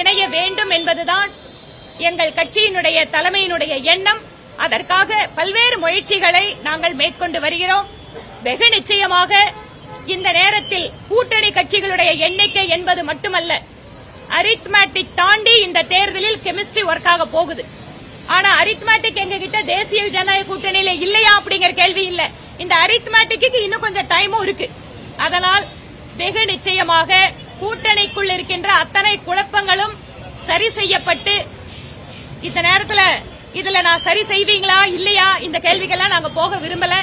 இணைய வேண்டும் என்பதுதான் எங்கள் கட்சியினுடைய தலைமையினுடைய எண்ணம். அதற்காக பல்வேறு முயற்சிகளை நாங்கள் மேற்கொண்டு வருகிறோம். வெகு நிச்சயமாக இந்த நேரத்தில் கூட்டணி கட்சிகளுடைய எண்ணிக்கை என்பது மட்டுமல்ல அரித்மேட்டிக் தாண்டி இந்த தேர்தலில் கெமிஸ்ட்ரி ஒர்க் ஆக போகுது. ஆனா அரித்மேட்டிக் எங்க கிட்ட தேசிய ஜனநாயக கூட்டணியில இல்லையா அப்படிங்கிற கேள்வி இல்ல. இந்த அரித்மேட்டிக்கு இன்னும் கொஞ்சம் டைமும் இருக்கு. அதனால் வெகு நிச்சயமாக கூட்டணிக்குள் இருக்கின்ற அத்தனை குழப்பங்களும் சரி செய்யப்பட்டு இந்த நேரத்தில் இதுல நான் சரி செய்வீங்களா இல்லையா இந்த கேள்விகள்லாம் நாங்க போக விரும்பல.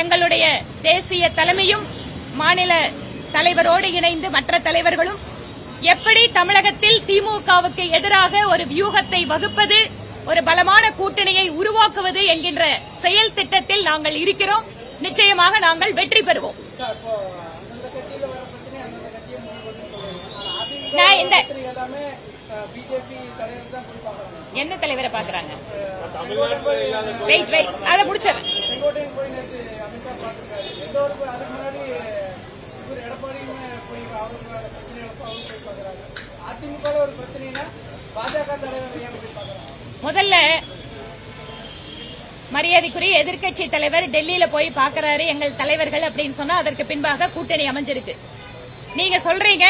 எங்களுடைய தேசிய தலைமையும் மாநில தலைவரோடு இணைந்து மற்ற தலைவர்களும் எப்படி தமிழகத்தில் திமுகவுக்கு எதிராக ஒரு வியூகத்தை வகுப்பது ஒரு பலமான கூட்டணியை உருவாக்குவது என்கின்ற செயல் திட்டத்தில் நாங்கள் இருக்கிறோம். நிச்சயமாக நாங்கள் வெற்றி பெறுவோம். நான் இந்த என்ன தலைவரை பாக்குறாங்க வெயிட் வெயிட் அதை பார்க்குறாங்க? முதல்ல மரியாதைக்குரிய எதிர்க்கட்சி தலைவர் டெல்லியில போய் பாக்குறாரு எங்கள் தலைவர்கள் அப்படின்னு சொன்னா அதற்கு பின்பாக கூட்டணி அமைஞ்சிருக்கு. நீங்க சொல்றீங்க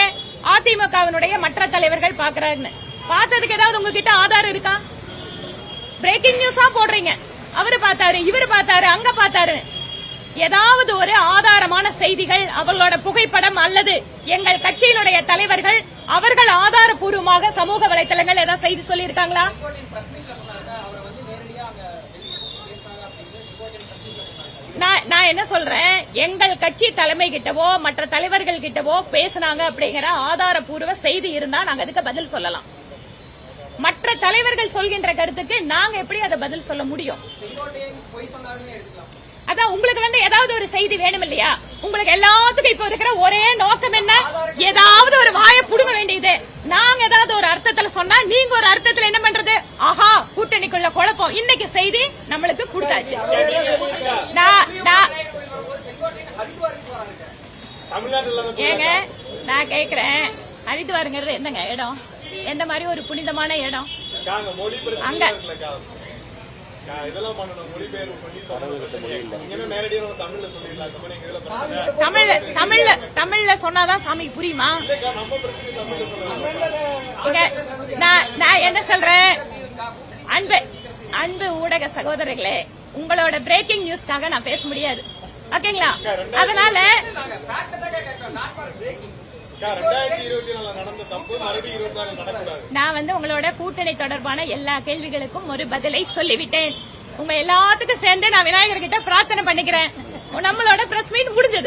அதிமுகவினுடைய மற்ற தலைவர்கள் பாக்குறாருன்னு பார்த்ததுக்கு ஏதாவது உங்ககிட்ட ஆதாரம் இருக்கா? பிரேக்கிங் நியூஸா போடுறீங்க. அவரு பார்த்தாரு இவரு பார்த்தாரு அங்க பார்த்தாரு ஏதாவது ஒரு ஆதாரமான செய்திகள் அவர்களோட புகைப்படம் அல்லது எங்கள் கட்சியினுடைய தலைவர்கள் அவர்கள் ஆதாரபூர்வமாக சமூக வலைத்தளங்கள் ஏதாவது செய்தி சொல்லியிருக்காங்களா? நான் நான் என்ன சொல்றேன்? எங்கள் கட்சி தலைமை கிட்டவோ மற்ற தலைவர்கள் கிட்டவோ பேசுனாங்க அப்படிங்கிற ஆதாரபூர்வ செய்தி இருந்தா நாங்க அதுக்கு பதில் சொல்லலாம். மற்ற தலைவர்கள் சொல்கின்ற கருத்துக்கு நாங்க எப்படி அதை பதில் சொல்ல முடியும்? அதான் உங்களுக்கு வந்து ஏதாவது ஒரு செய்தி வேணும் இல்லையா? உங்களுக்கு எல்லாத்துக்கும் இப்ப இருக்கிற ஒரே நோக்கம் என்ன? ஏதாவது ஒரு வாயை புடுங்க வேண்டியது. நாங்க ஏதாவது ஒரு அர்த்தத்துல சொன்னா நீங்க ஒரு அர்த்தத்துல என்ன பண்றது? ஆஹா கூட்டணிக்குள்ள குழப்பம். இன்னைக்கு செய்தி நம்மளுக்கு கொடுத்தாச்சு நான் நான் தமிழ்நாட்டுல இல்லாத ஏங்க நான் கேக்குறேன். ஹரித்வாருங்கிறது என்னங்க இடம்? எந்த மாதிரி ஒரு புனிதமான இடம்? அங்க. தமிழ்ல தமிழ்ல தமிழ்ல சொன்னாதான் சாமிக்கு புரியுமா? இல்லக்கா, நம்ம பிரச்சனை தமிழ்ல சொல்லலாம் இங்க நான் நான் என்ன சொல்றேன்? அன்பு அன்பு ஊடக சகோதரர்களே உங்களோட பிரேக்கிங் நியூஸ்க்காக நான் பேச முடியாது. ஓகேங்களா? அதனால நான் வந்து உங்களோட கூட்டணி தொடர்பான எல்லா கேள்விகளுக்கும் ஒரு பதிலை சொல்லிவிட்டேன். உங்க எல்லாத்துக்கும் சேர்ந்து நான் விநாயகர் கிட்ட பிரார்த்தனை பண்ணிக்கிறேன். நம்மளோட பிரஸ் மீட் முடிஞ்சது.